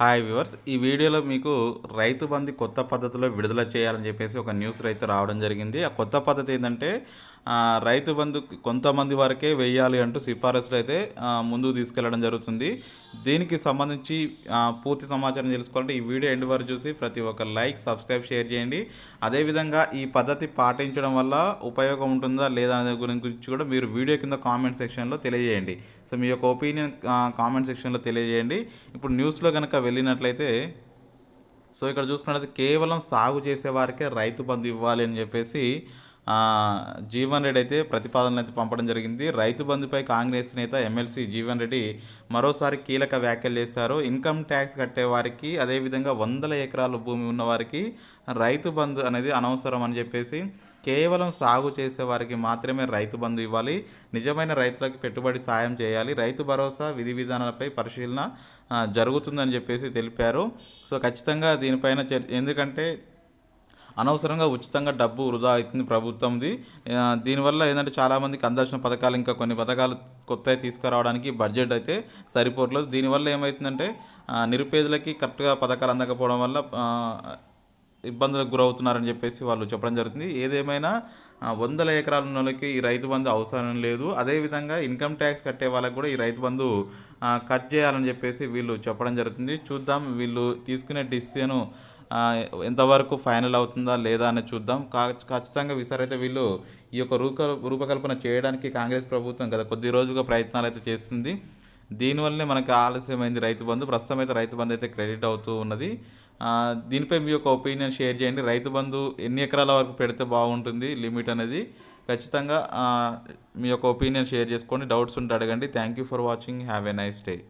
Hi viewers ఈ వీడియోలో మీకు రైతు బంధు కొత్త పద్ధతిలో విడుదల చేయాలని చెప్పేసి ఒక న్యూస్ రైతు రావడం జరిగింది. ఆ కొత్త పద్ధతి ఏంటంటే రైతు బంధు కొంతమంది వరకే వెయ్యాలి అంటూ సిఫారసులు అయితే ముందుకు తీసుకెళ్ళడం జరుగుతుంది. దీనికి సంబంధించి పూర్తి సమాచారం తెలుసుకోవాలంటే ఈ వీడియో ఎండ్ వరకు చూసి ప్రతి ఒక్క లైక్ సబ్స్క్రైబ్ షేర్ చేయండి. అదేవిధంగా ఈ పద్ధతి పాటించడం వల్ల ఉపయోగం ఉంటుందా లేదా అనే గురించి కూడా మీరు వీడియో కింద కామెంట్ సెక్షన్లో తెలియజేయండి. సో మీ యొక్క ఒపీనియన్ కామెంట్ సెక్షన్లో తెలియజేయండి. ఇప్పుడు న్యూస్లో కనుక వెళ్ళినట్లయితే సో ఇక్కడ చూసుకున్నట్లయితే కేవలం సాగు చేసే వారికే రైతు బంధు ఇవ్వాలి అని చెప్పేసి జీవన్ రెడ్డి అయితే ప్రతిపాదనలు అయితే పంపడం జరిగింది. రైతు బంధుపై కాంగ్రెస్ నేత ఎమ్మెల్సీ జీవన్ రెడ్డి మరోసారి కీలక వ్యాఖ్యలు చేశారు. ఇన్కమ్ ట్యాక్స్ కట్టే వారికి అదేవిధంగా వందల ఎకరాల భూమి ఉన్నవారికి రైతు బంధు అనేది అనవసరం అని చెప్పేసి కేవలం సాగు చేసే వారికి మాత్రమే రైతు బంధు ఇవ్వాలి. నిజమైన రైతులకు పెట్టుబడి సాయం చేయాలి. రైతు భరోసా విధి విధానాలపై పరిశీలన జరుగుతుందని చెప్పేసి తెలిపారు. సో ఖచ్చితంగా దీనిపైన చర్చ ఎందుకంటే అనవసరంగా ఉచితంగా డబ్బు వృధా అవుతుంది ప్రభుత్వంది. దీనివల్ల ఏంటంటే చాలామందికి అందాల్సిన పథకాలు ఇంకా కొన్ని పథకాలు కొత్తవి తీసుకురావడానికి బడ్జెట్ అయితే సరిపోవట్లేదు. దీనివల్ల ఏమవుతుందంటే నిరుపేదలకి కరెక్ట్గా పథకాలు అందకపోవడం వల్ల ఇబ్బందులకు గురవుతున్నారని చెప్పేసి వాళ్ళు చెప్పడం జరుగుతుంది. ఏదేమైనా వందల ఎకరాల వాళ్ళకి ఈ రైతు బంధు అవసరం లేదు. అదేవిధంగా ఇన్కమ్ ట్యాక్స్ కట్టే వాళ్ళకి కూడా ఈ రైతు బంధు కట్ చేయాలని చెప్పేసి వీళ్ళు చెప్పడం జరుగుతుంది. చూద్దాం వీళ్ళు తీసుకునే డిసిషన్ ఎంతవరకు ఫైనల్ అవుతుందా లేదా అనేది చూద్దాం. కా- ఖచ్చితంగా విసారైతే వీళ్ళు ఈ యొక్క రూప రూపకల్పన చేయడానికి కాంగ్రెస్ ప్రభుత్వం గత కొద్ది రోజులుగా ప్రయత్నాలు అయితే చేస్తుంది. దీనివల్లనే మనకు ఆలస్యమైంది రైతు బంధు. ప్రస్తుతం అయితే రైతు బంధు అయితే క్రెడిట్ అవుతూ ఉన్నది. దీనిపై మీ యొక్క ఒపీనియన్ షేర్ చేయండి. రైతు బంధు ఎన్ని ఎకరాల వరకు పెడితే బాగుంటుంది లిమిట్ అనేది ఖచ్చితంగా మీ యొక్క ఒపీనియన్ షేర్ చేసుకోండి. డౌట్స్ ఉంటే అడగండి. Thank you for watching. Have a nice day.